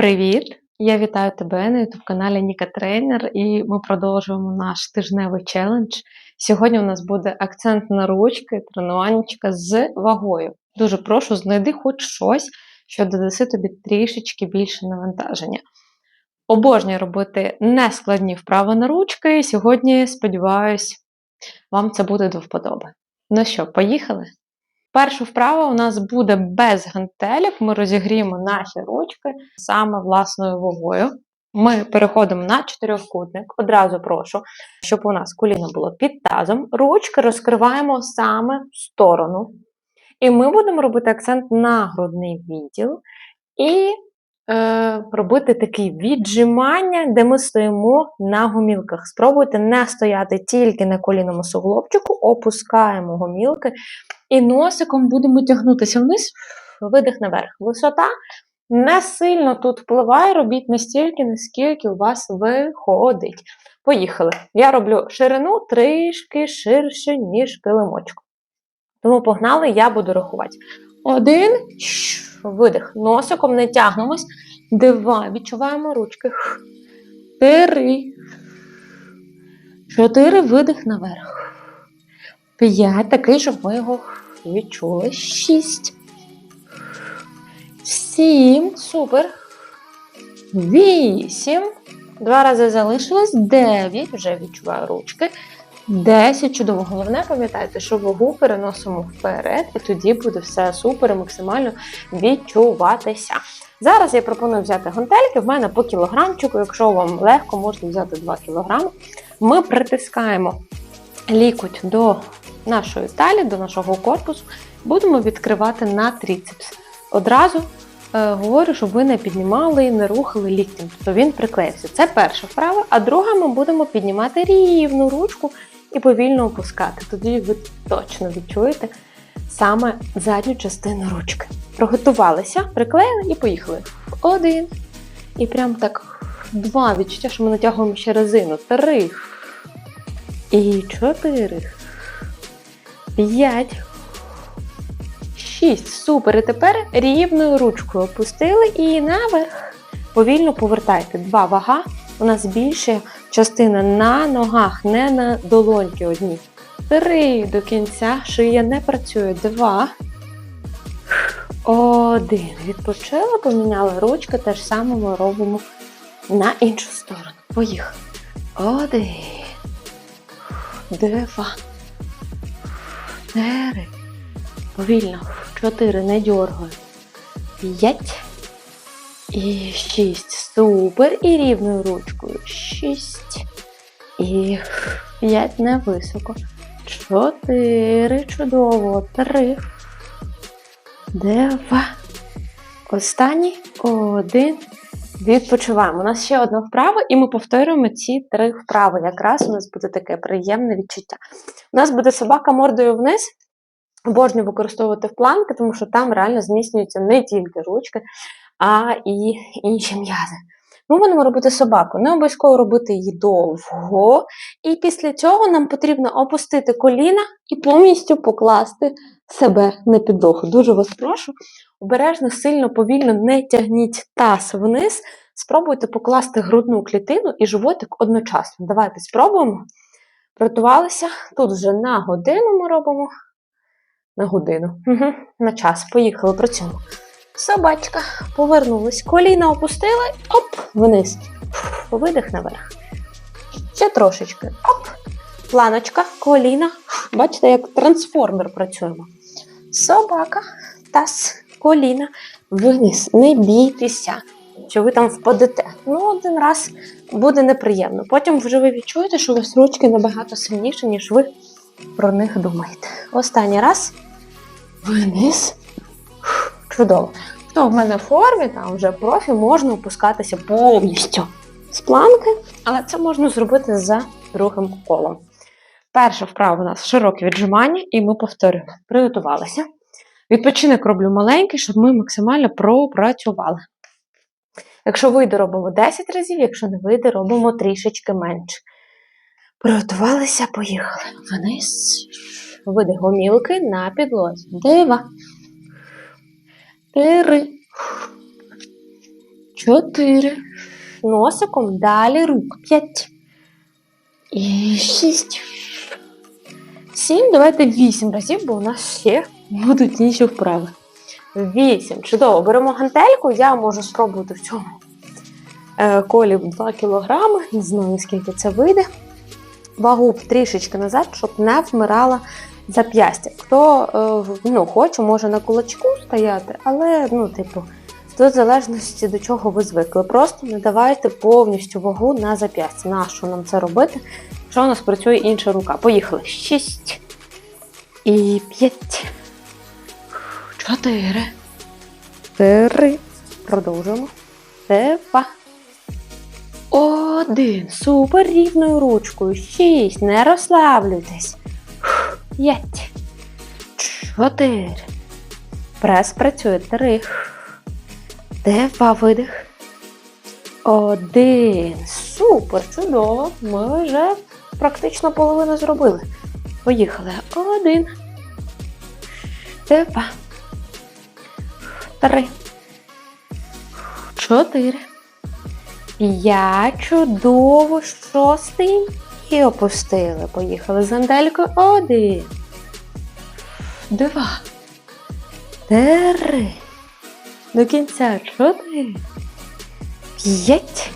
Привіт! Я вітаю тебе на youtube каналі Ніка Тренер і ми продовжуємо наш тижневий челендж. Сьогодні у нас буде акцент на ручки, тренуваннячка з вагою. Дуже прошу, знайди хоч щось, що додаси тобі трішечки більше навантаження. Обожнюю робити нескладні вправи на ручки, і сьогодні, сподіваюсь, вам це буде до вподоби. Ну що, поїхали? Перша вправа у нас буде без гантелів. Ми розігріємо наші ручки саме власною вагою. Ми переходимо на чотирьохкутник. Одразу прошу, щоб у нас коліно було під тазом. Ручки розкриваємо саме в сторону. І ми будемо робити акцент на грудний відділ і е, робити такі віджимання, де ми стоїмо на гомілках. Спробуйте не стояти тільки на колінному суглобчику, опускаємо гомілки. І носиком будемо тягнутися вниз, видих наверх. Висота не сильно тут впливає, робіть настільки, наскільки у вас виходить. Поїхали. Я роблю ширину трішки ширше, ніж килимочку. Тому погнали, я буду рахувати. Один, видих. Носиком не тягнемось. Два. Відчуваємо ручки. Три. Чотири. Видих наверх. П'ять. Такий, щоб ми його відчули. Шість. Сім. Супер. Вісім. Два рази залишилось. Дев'ять. Вже відчуваю ручки. Десять. Чудово. Головне, пам'ятайте, що вагу переносимо вперед, і тоді буде все супер і максимально відчуватися. Зараз я пропоную взяти гантельки. В мене по кілограмчику. Якщо вам легко, можете взяти 2 кілограми. Ми притискаємо лікоть до нашої талії, до нашого корпусу, будемо відкривати на тріцепс. Одразу е, говорю, щоб ви не піднімали і не рухали ліктем, тобто він приклеївся. Це перша вправа, а друга ми будемо піднімати рівну ручку і повільно опускати. Тоді ви точно відчуєте саме задню частину ручки. Приготувалися, приклеїли і поїхали. Один. І прям так два відчуття, що ми натягуємо ще резину. Три. І чотири. П'ять. Шість. Супер. І тепер рівною ручкою опустили і наверх. Повільно повертайте. Два вага. У нас більше частина на ногах, не на долоньки одні. Три до кінця. Шия не працює. Два. Один. Відпочили, поміняли ручки. Те ж саме ми робимо на іншу сторону. Поїхали. Один. Два. Чотири. Повільно. Чотири. Не дергаю. П'ять. І шість. Супер. І рівною ручкою. Шість. І п'ять невисоко. Чотири. Чудово. Три. Два. Останній. Один. Відпочиваємо. У нас ще одна вправа, і ми повторюємо ці три вправи. Якраз у нас буде таке приємне відчуття. У нас буде собака мордою вниз. Обожнюю використовувати в планки, тому що там реально зміцнюються не тільки ручки, а і інші м'язи. Ми будемо робити собаку. Не обов'язково робити її довго. І після цього нам потрібно опустити коліна і повністю покласти себе на підлогу. Дуже вас прошу. Обережно, сильно, повільно не тягніть таз вниз. Спробуйте покласти грудну клітину і животик одночасно. Давайте спробуємо. Приготувалися. Тут вже на годину ми робимо. На годину. Угу. На час. Поїхали, працюємо. Собачка. Повернулись. Коліна опустили. Оп, вниз. Видих наверх. Ще трошечки. Оп. Планочка, коліна. Бачите, як трансформер працюємо. Собака, таз, коліна, вниз. Не бійтеся, що ви там впадете. Ну, один раз буде неприємно. Потім вже ви відчуєте, що у вас ручки набагато сильніші, ніж ви про них думаєте. Останній раз. Вниз. Чудово. Хто в мене в формі, там вже профі, можна опускатися повністю з планки, але це можна зробити за другим колом. Перша вправа у нас широке віджимання, і ми повторюємо. Приготувалися. Відпочинок роблю маленький, щоб ми максимально пропрацювали. Якщо вийде, робимо 10 разів, якщо не вийде, робимо трішечки менше. Приготувалися, поїхали. Вниз. Види гомілки на підлозі. Два. Три. Чотири. Носиком далі рук. П'ять. І шість. Сім. Давайте вісім разів, бо у нас ще будуть інші вправи. Вісім. Чудово. Беремо гантельку, я можу спробувати в цьому е, колі 2 кілограми. Не знаю, скільки це вийде. Вагу трішечки назад, щоб не вмирала зап'ястя. Хто е, ну, хоче, може на кулачку стояти, але, ну, типу, в залежності до чого ви звикли. Просто не давайте повністю вагу на зап'ястя. Нащо нам це робити? Якщо у нас працює інша рука. Поїхали. Шість. І п'ять. Чотири. Три. Продовжуємо. Два. Один. Супер рівною ручкою. Шість. Не розслаблюйтесь. П'ять. Чотири. Прес працює. Три. Два видих. Один. Супер, чудово. Ми вже практично половину зробили. Поїхали. Один. Два. Три. Чотири. П'ять. Чудово. Шостий. І опустили. Поїхали з. Один. Два. Три. До кінця. Чотири. П'ять.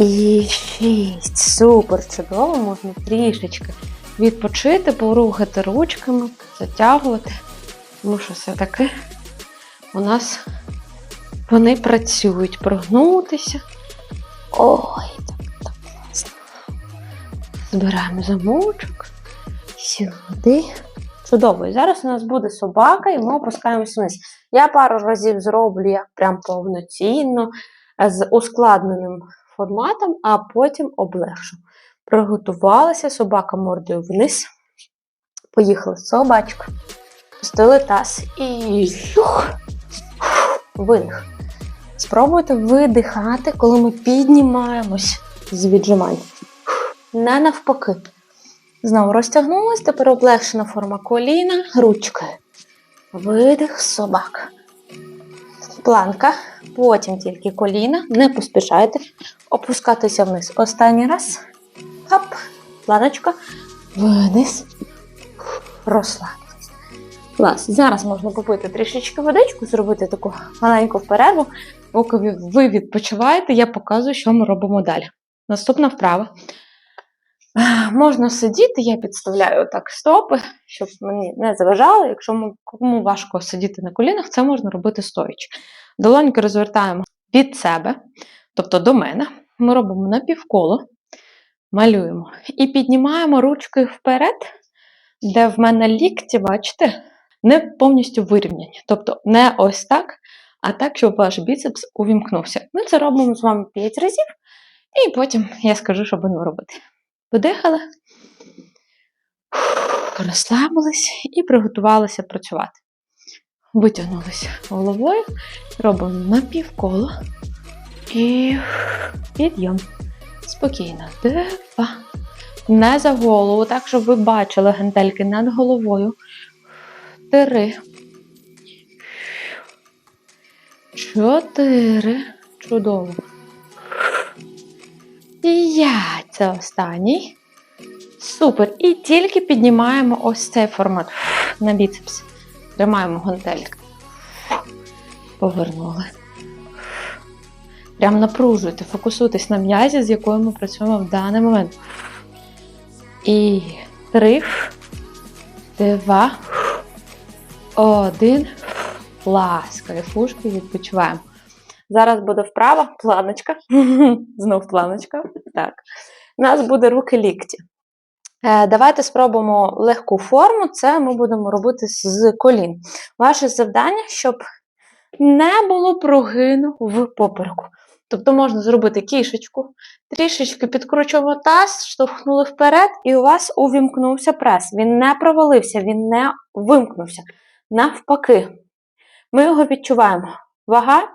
І шість. Супер. Чудово. Можна трішечки відпочити, порухати ручками, затягувати. Тому що все-таки у нас вони працюють. Прогнутися. Ой, так, так. Збираємо замочок. Сюди. Чудово. І зараз у нас буде собака, і ми опускаємося вниз. Я пару разів зроблю як прям повноцінно, з ускладненим форматом, а потім облегшу. Приготувалася собака мордою вниз. Поїхали. Собачка. Пустили таз і шух, видих. Спробуйте видихати, коли ми піднімаємось з віджимань. Не навпаки. Знову розтягнулась, тепер облегшена форма коліна, ручки. Видих, собака. Планка, потім тільки коліна, не поспішайте опускатися вниз. Останній раз. Хоп, планочка, вниз, розслабились. Клас. Зараз можна попити трішечки водичку, зробити таку маленьку перерву. Поки ви відпочиваєте, я показую, що ми робимо далі. Наступна вправа. Можна сидіти, я підставляю так стопи, щоб мені не заважало. Якщо кому важко сидіти на колінах, це можна робити стоячи. Долоньки розвертаємо від себе, тобто до мене. Ми робимо напівколо, малюємо і піднімаємо ручки вперед, де в мене лікті, бачите, не повністю вирівняні. Тобто не ось так, а так, щоб ваш біцепс увімкнувся. Ми це робимо з вами 5 разів, і потім я скажу, що будемо робити. Подихали, розслабились і приготувалися працювати. Витягнулися головою, робимо напівколо і підйом. Спокійно. Два. Не за голову, так, щоб ви бачили гантельки над головою. Три. Чотири. Чудово. П'ять. Це останній. Супер. І тільки піднімаємо ось цей формат на біцепс. Тримаємо гантельки. Повернули. Прям напружуйте, фокусуйтесь на м'язі, з якою ми працюємо в даний момент. І три, два, один. Клас. Кайфушки, відпочиваємо. Зараз буде вправа, планочка. Знов планочка. Так. У нас буде руки лікті. Е, Давайте спробуємо легку форму. Це ми будемо робити з колін. Ваше завдання, щоб не було прогину в попереку. Тобто можна зробити кішечку, трішечки підкручуємо таз, штовхнули вперед, і у вас увімкнувся прес. Він не провалився, він не вимкнувся. Навпаки, ми його відчуваємо. Вага,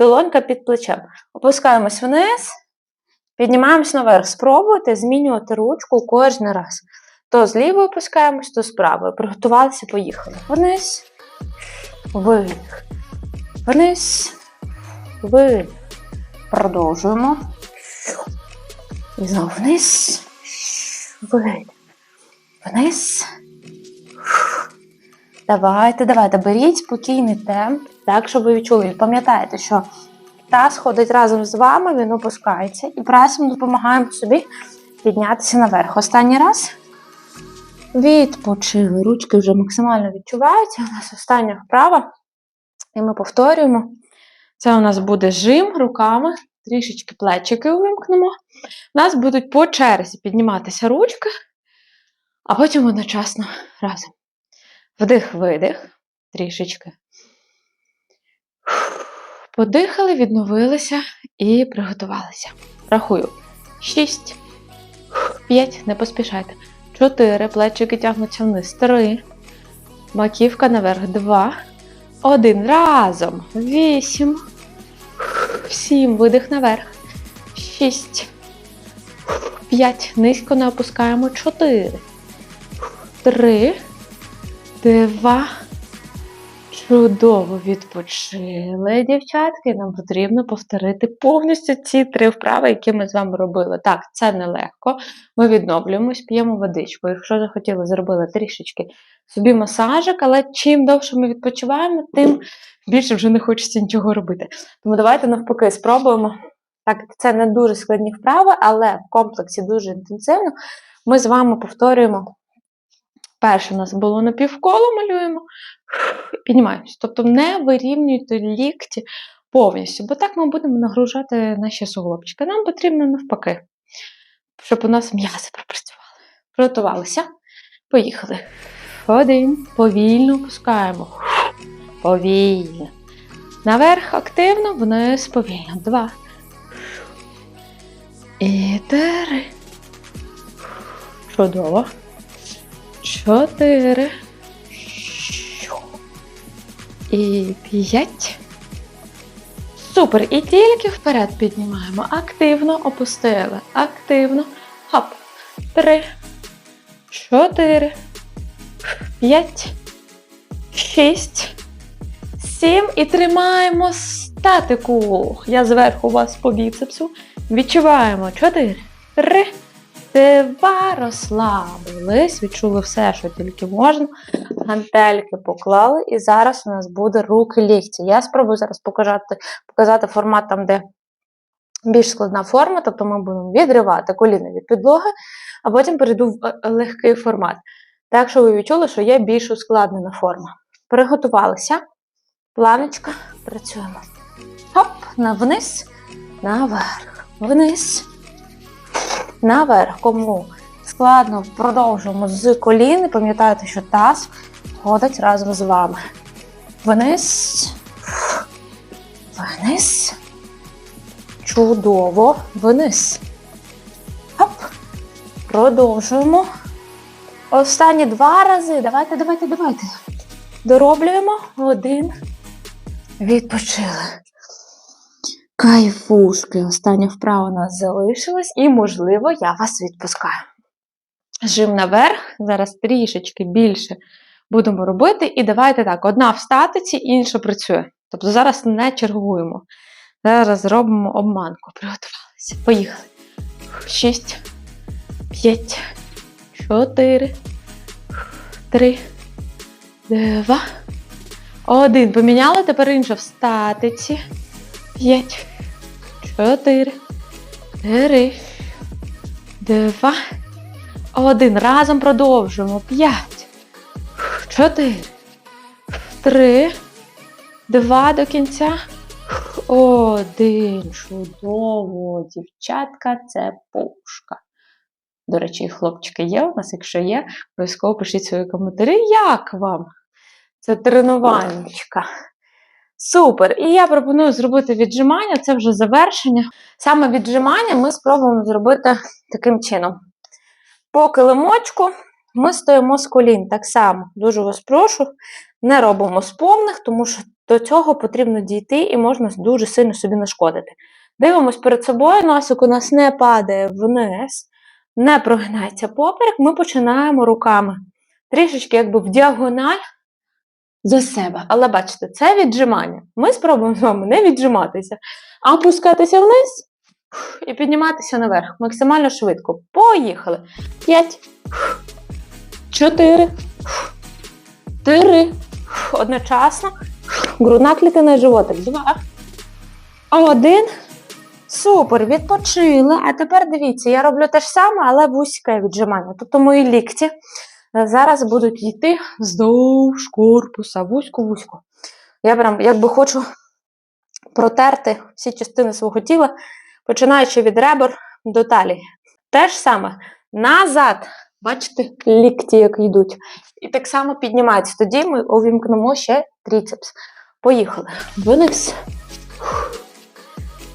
долонька під плечем. Опускаємось вниз, піднімаємось наверх. Спробуйте змінювати ручку кожен раз. То з лівою опускаємось, то з правою. Приготувалися, поїхали. Вниз, видих. Вниз, видих. Продовжуємо. І знову вниз. Видих. Вниз. Давайте, давайте, беріть спокійний темп, так, щоб ви відчули. І Пам'ятайте, що таз ходить разом з вами, він опускається. І пресом допомагаємо собі піднятися наверх. Останній раз. Відпочили. Ручки вже максимально відчуваються. У нас остання вправа. І ми повторюємо. Це у нас буде жим руками, трішечки плечики увімкнемо. У нас будуть по черзі підніматися ручки, а потім одночасно разом. Вдих, видих, трішечки. Подихали, відновилися і приготувалися. Рахую. 6, 5, не поспішайте. 4, плечики тягнуться вниз. 3, маківка наверх. 2, 1. Разом. 8, 7, видих наверх. 6, 5, низько не опускаємо. 4, 3, 2, Чудово відпочили, дівчатки. Нам потрібно повторити повністю ці три вправи, які ми з вами робили. Так, це нелегко. Ми відновлюємось, п'ємо водичку. Якщо захотіли, зробили трішечки собі масажик, але чим довше ми відпочиваємо, тим більше вже не хочеться нічого робити. Тому давайте навпаки спробуємо. Так, це не дуже складні вправи, але в комплексі дуже інтенсивно. Ми з вами повторюємо. Перше у нас було на півколо малюємо, піднімаємося. Тобто не вирівнюйте лікті повністю, бо так ми будемо нагружати наші суглобчики. Нам потрібно навпаки, щоб у нас м'язи пропрацювали. Приготувалися. Поїхали. Один. Повільно опускаємо. Повільно. Наверх активно, вниз повільно. Два. І три. Чудово. Чотири. І п'ять. Супер. І тільки вперед піднімаємо. Активно опустили. Активно. Хоп. Три. Чотири. П'ять. Шість. Сім. І тримаємо статику. Я зверху вас по біцепсу. Відчуваємо. Чотири. Три. Два розслабились, відчули все, що тільки можна. Гантельки поклали, і зараз у нас буде руки лікті. Я спробую зараз показати, показати формат там, де більш складна форма, тобто ми будемо відривати коліна від підлоги, а потім перейду в е, легкий формат. Так що ви відчули, що є більш ускладнена форма. Приготувалися. Планочка, працюємо. Хоп, на вниз, наверх, вниз наверх. Кому складно, продовжуємо з колін. Пам'ятайте, що таз ходить разом з вами. Вниз. Вниз. Чудово. Вниз. Хоп. Продовжуємо. Останні два рази. Давайте, давайте, давайте. Дороблюємо. Один. Відпочили. Кайфушки. Остання вправа у нас залишилась, і, можливо, я вас відпускаю. Жим наверх, зараз трішечки більше будемо робити. І давайте так: одна в статиці, інша працює. Тобто зараз не чергуємо. Зараз зробимо обманку. Приготувалися. Поїхали. Шість, п'ять, чотири, три, два, один. Поміняли, тепер інша в статиці. П'ять, чотири, три, два, один. Разом продовжуємо. П'ять, чотири, три, два до кінця. Один. Чудово, дівчатка, це пушка. До речі, хлопчики є у нас, якщо є, обов'язково пишіть свої коментарі. Як вам? Це тренуваннячка. Супер! І я пропоную зробити віджимання, це вже завершення. Саме віджимання ми спробуємо зробити таким чином. По килимочку ми стоїмо з колін. Так само, дуже вас прошу, не робимо з повних, тому що до цього потрібно дійти і можна дуже сильно собі нашкодити. Дивимось перед собою, носик у нас не падає вниз, не прогинається поперек, ми починаємо руками. Трішечки якби в діагональ за себе. Але бачите, це віджимання. Ми спробуємо з вами не віджиматися, а опускатися вниз і підніматися наверх максимально швидко. Поїхали. П'ять. Чотири. Три. Одночасно. Грудна клітина і животик. Два. Один. Супер, відпочили. А тепер дивіться, я роблю те ж саме, але вузьке віджимання. Тобто мої лікті зараз будуть йти вздовж корпуса, вузько-вузько. Я прям якби хочу протерти всі частини свого тіла, починаючи від ребер до талії. Те ж саме назад. Бачите, лікті, як йдуть. І так само піднімаються. Тоді ми увімкнемо ще тріцепс. Поїхали. Вниз.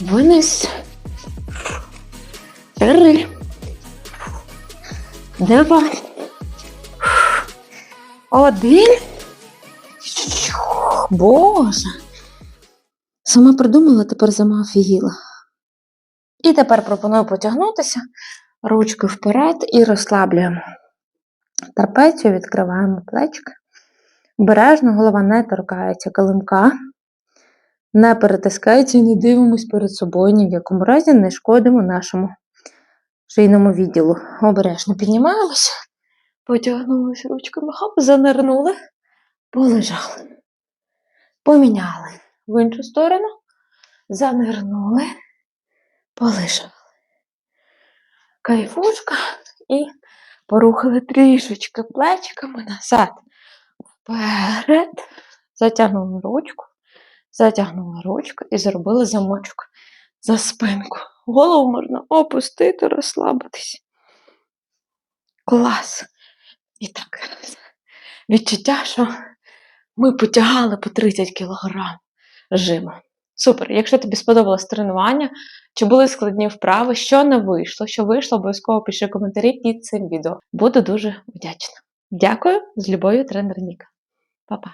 Вниз. Три. Два. Один. Боже. Сама придумала, тепер сама офігіла. І тепер пропоную потягнутися. Ручки вперед і розслаблюємо. Трапецію відкриваємо плечки. Бережно голова не торкається килимка. Не перетискається і не дивимось перед собою, ні в якому разі не шкодимо нашому шийному відділу. Обережно піднімаємося, потягнулися ручками, хоп, занирнули, полежали. Поміняли в іншу сторону, занирнули, полежали. Кайфушка і порухали трішечки плечиками назад. Вперед. Затягнули ручку, затягнули ручку і зробили замочок за спинку. Голову можна опустити, розслабитись. Клас. І так, відчуття, що ми потягали по 30 кг жиму. Супер! Якщо тобі сподобалось тренування, чи були складні вправи, що не вийшло, що вийшло, обов'язково пиши коментарі під цим відео. Буду дуже вдячна. Дякую з любов'ю, тренер Ніка. Па-па!